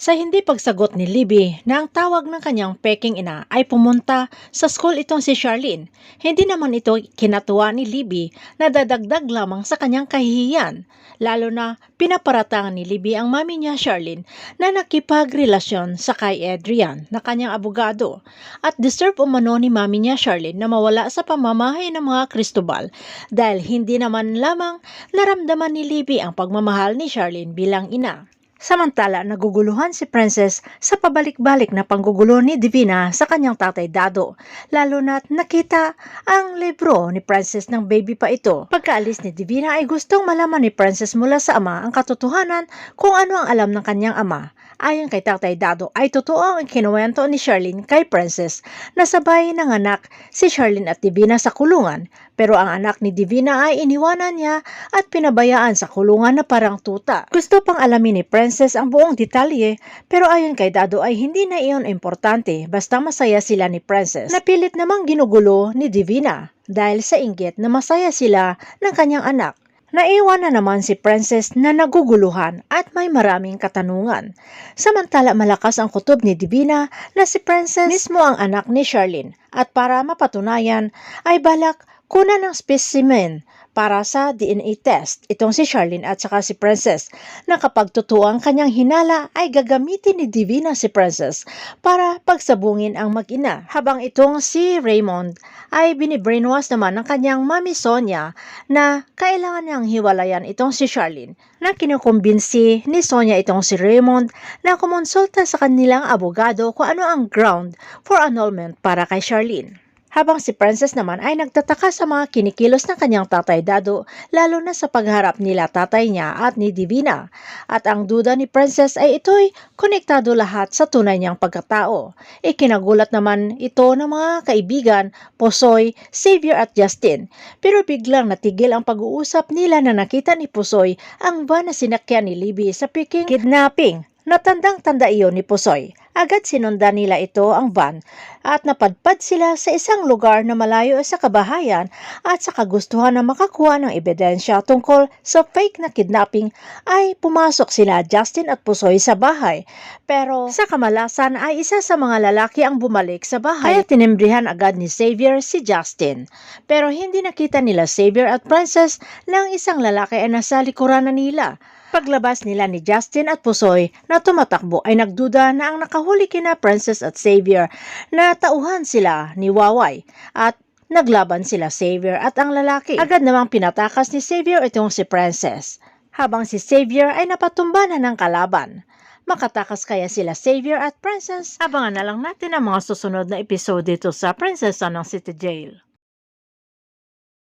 Sa hindi pagsagot ni Libby na ang tawag ng kanyang peking ina ay pumunta sa school itong si Charlene, hindi naman ito kinatuwa ni Libby na dadagdag lamang sa kanyang kahihiyan. Lalo na pinaparatangan ni Libby ang mami niya Charlene na nakipagrelasyon sa kay Adrian na kanyang abogado at deserve umano ni mami niya Charlene na mawala sa pamamahay ng mga Cristobal dahil hindi naman lamang naramdaman ni Libby ang pagmamahal ni Charlene bilang ina. Samantala, naguguluhan si Princess sa pabalik-balik na panggugulo ni Divina sa kanyang tatay Dado, lalo na't nakita ang libro ni Princess ng baby pa ito. Pagkaalis ni Divina ay gustong malaman ni Princess mula sa ama ang katotohanan kung ano ang alam ng kanyang ama. Ayon kay Tatay Dado ay totoo ang kinuwento ni Charlene kay Princess na sabay ng anak si Charlene at Divina sa kulungan pero ang anak ni Divina ay iniwanan niya at pinabayaan sa kulungan na parang tuta. Gusto pang alamin ni Princess ang buong detalye pero ayon kay Dado ay hindi na iyon importante basta masaya sila ni Princess. Napilit namang ginugulo ni Divina dahil sa inggit na masaya sila ng kanyang anak. Naiwan na naman si Princess na naguguluhan at may maraming katanungan. Samantala malakas ang kutob ni Divina na si Princess mismo ang anak ni Charlene at para mapatunayan ay balak kunan ng specimen para sa DNA test. Itong si Charlene at saka si Princess. Na kapag totoo ang kanyang hinala ay gagamitin ni Divina si Princess para pagsabungin ang mag-ina. Habang itong si Raymond ay binibrainwash naman ng kanyang mami Sonia na kailangan niyang hiwalayan itong si Charlene. Na kinukumbinsi ni Sonia itong si Raymond na kumonsulta sa kanilang abogado kung ano ang ground for annulment para kay Charlene. Habang si Princess naman ay nagtataka sa mga kinikilos ng kanyang tatay Dado, lalo na sa pagharap nila tatay niya at ni Divina. At ang duda ni Princess ay ito'y konektado lahat sa tunay niyang pagkatao. Ikinagulat naman ito ng mga kaibigan, Posoy, Xavier at Justin. Pero biglang natigil ang pag-uusap nila na nakita ni Posoy ang van na sinakyan ni Libby sa Peking kidnapping. Natandang-tanda iyon ni Pusoy. Agad sinundan nila ito ang van at napadpad sila sa isang lugar na malayo sa kabahayan at sa kagustuhan na makakuha ng ebidensya tungkol sa fake na kidnapping ay pumasok sila Justin at Pusoy sa bahay. Pero sa kamalasan ay isa sa mga lalaki ang bumalik sa bahay kaya tinimbrihan agad ni Xavier si Justin. Pero hindi nakita nila Xavier at Princess nang isang lalaki ay nasa likuran na nila. Paglabas nila ni Justin at Pusoy na tumatakbo ay nagduda na ang nakahuli kina Princess at Xavier na tauhan sila ni Waway at naglaban sila Xavier at ang lalaki. Agad namang pinatakas ni Xavier itong si Princess habang si Xavier ay napatumba na ng kalaban. Makatakas kaya sila Xavier at Princess? Abangan na lang natin ang mga susunod na episode dito sa Princess Anong City Jail.